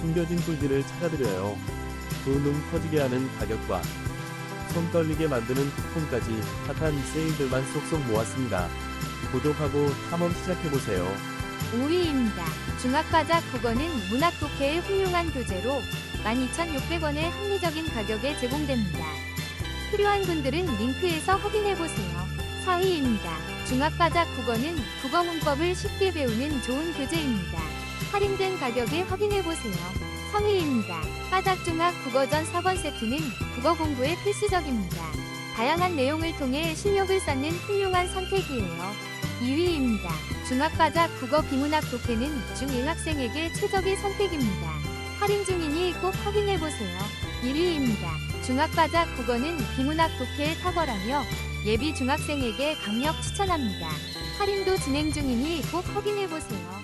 숨겨진 꿀들을 찾아드려요. 두눈 터지게 하는 가격과 손 떨리게 만드는 쿠폰까지 핫한 세일들만 쏙쏙 모았습니다. 구독하고 탐험 시작해보세요. 5위입니다. 중학과자 국어는 문학국회의 훌륭한 교재로 12,600원의 합리적인 가격에 제공됩니다. 필요한 분들은 링크에서 확인해보세요. 4위입니다. 중학과자 국어는 국어 문법을 쉽게 배우는 좋은 교재입니다. 할인된 가격에 확인해보세요. 3위입니다. 까닭중학 국어전 4권 세트는 국어 공부에 필수적입니다. 다양한 내용을 통해 실력을 쌓는 훌륭한 선택이에요. 2위입니다. 중학과자 국어 비문학 독해는 중1 학생에게 최적의 선택입니다. 할인 중이니 꼭 확인해보세요. 1위입니다. 중학과자 국어는 비문학 독해에 탁월하며 예비 중학생에게 강력 추천합니다. 할인도 진행 중이니 꼭 확인해보세요.